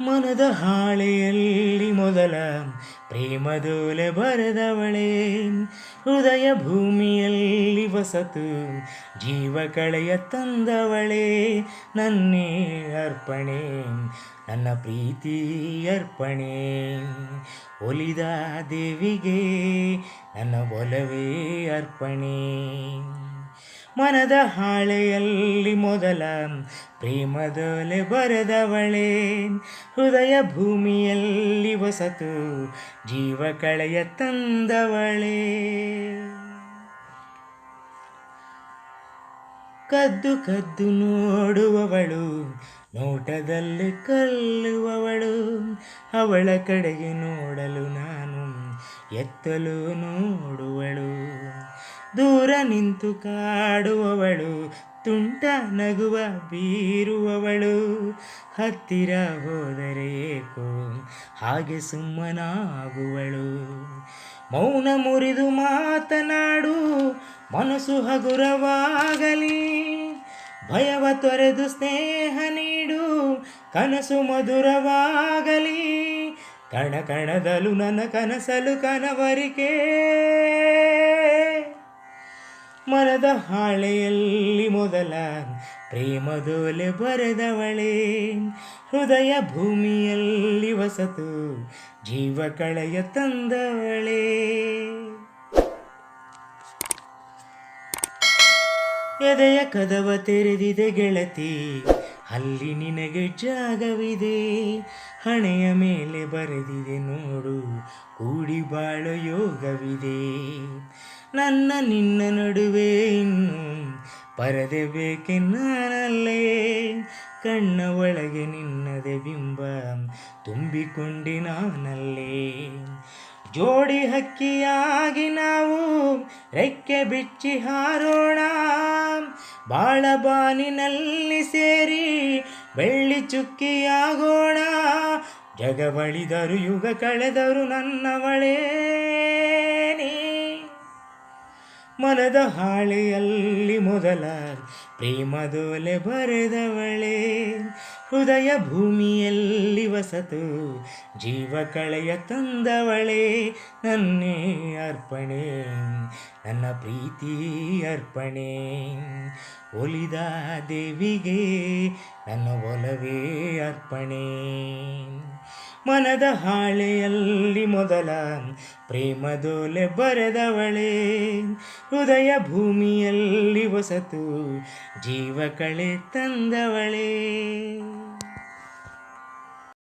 ಮನದ ಹಾಳೆಯಲ್ಲಿ ಮೊದಲ ಪ್ರೇಮದೋಲೆ ಬರೆದವಳೆ. ಹೃದಯ ಭೂಮಿಯಲ್ಲಿ ವಸತು ಜೀವ ಕಳೆಯ ತಂದವಳೆ. ನನ್ನೇ ಅರ್ಪಣೆ, ನನ್ನ ಪ್ರೀತಿ ಅರ್ಪಣೆ. ಒಲಿದ ದೇವಿಗೆ ನನ್ನ ಒಲವೇ ಅರ್ಪಣೆ. ಮನದ ಹಾಳೆಯಲ್ಲಿ ಮೊದಲ ಪ್ರೇಮದೊಲೆ ಬರೆದವಳೆ. ಹೃದಯ ಭೂಮಿಯಲ್ಲಿ ವಸತು ಜೀವ ಕಳೆಯ ತಂದವಳೆ. ಕದ್ದು ಕದ್ದು ನೋಡುವವಳು, ನೋಟದಲ್ಲಿ ಕಲ್ಲುವವಳು. ಅವಳ ಕಡೆಗೆ ನೋಡಲು ನಾನು ಎತ್ತಲು ನೋಡುವಳು, ದೂರ ನಿಂತು ಕಾಡುವವಳು, ತುಂಟ ನಗುವ ಬೀರುವವಳು. ಹತ್ತಿರ ಹೋದರೆ ಏಕೋ, ಹಾಗೆ ಸುಮ್ಮನಾಗುವಳು. ಮೌನ ಮುರಿದು ಮಾತನಾಡು, ಮನಸ್ಸು ಹಗುರವಾಗಲಿ. ಭಯವ ತೊರೆದು ಸ್ನೇಹ ನೀಡು, ಕನಸು ಮಧುರವಾಗಲಿ. ಕಣ ಕಣದಲು ನನ್ನ ಕನಸಲು ಕನವರಿಕೆ. ಮನದ ಹಾಳೆಯಲ್ಲಿ ಮೊದಲ ಪ್ರೇಮದೋಲೆ ಬರೆದವಳೆ. ಹೃದಯ ಭೂಮಿಯಲ್ಲಿ ವಸತು ಜೀವ ಕಳೆಯ ತಂದವಳೆ. ಎದೆಯ ಕದವ ತೆರೆದಿದೆ ಗೆಳತಿ ಅಲ್ಲಿ ನಿನಗೆ ಜಾಗವಿದೆ. ಹಣೆಯ ಮೇಲೆ ಬರೆದಿದೆ ನೋಡು, ಕೂಡಿ ಬಾಳ ಯೋಗವಿದೆ. ನನ್ನ ನಿನ್ನ ನಡುವೆ ಇನ್ನು ಪರದೆ ಬೇಕೆ ನಾನಲ್ಲೇ. ಕಣ್ಣ ಒಳಗೆ ನಿನ್ನದೆ ಬಿಂಬ ತುಂಬಿಕೊಂಡೆ ನಾನಲ್ಲೇ. ಜೋಡಿ ಹಕ್ಕಿಯಾಗಿ ನಾವು ರೆಕ್ಕೆ ಬಿಚ್ಚಿ ಹಾರೋಣ. ಬಾಳ ಬಾನಿನಲ್ಲಿ ಸೇರಿ ಬೆಳ್ಳಿ ಚುಕ್ಕಿಯಾಗೋಣ. ಜಗವಳಿದರು ಯುಗ ಕಳೆದರು ನನ್ನವಳೇ. ಮನದ ಹಾಳೆಯಲ್ಲಿ ಮೊದಲ ಪ್ರೇಮದೋಲೆ ಬರೆದವಳೆ. ಹೃದಯ ಭೂಮಿಯಲ್ಲಿ ವಸತು ಜೀವ ಕಳೆಯ ತಂದವಳೆ. ನನ್ನೇ ಅರ್ಪಣೆ, ನನ್ನ ಪ್ರೀತಿ ಅರ್ಪಣೆ. ಒಲಿದ ದೇವಿಗೆ ನನ್ನ ಒಲವೇ ಅರ್ಪಣೆ. ಮನದ ಹಾಳೆಯಲ್ಲಿ ಮೊದಲ ಪ್ರೇಮದೋಲೆ ಬರೆದವಳೆ. ಹೃದಯ ಭೂಮಿಯಲ್ಲಿ ವಸತು ಜೀವ ಕಳೆ ತಂದವಳೆ.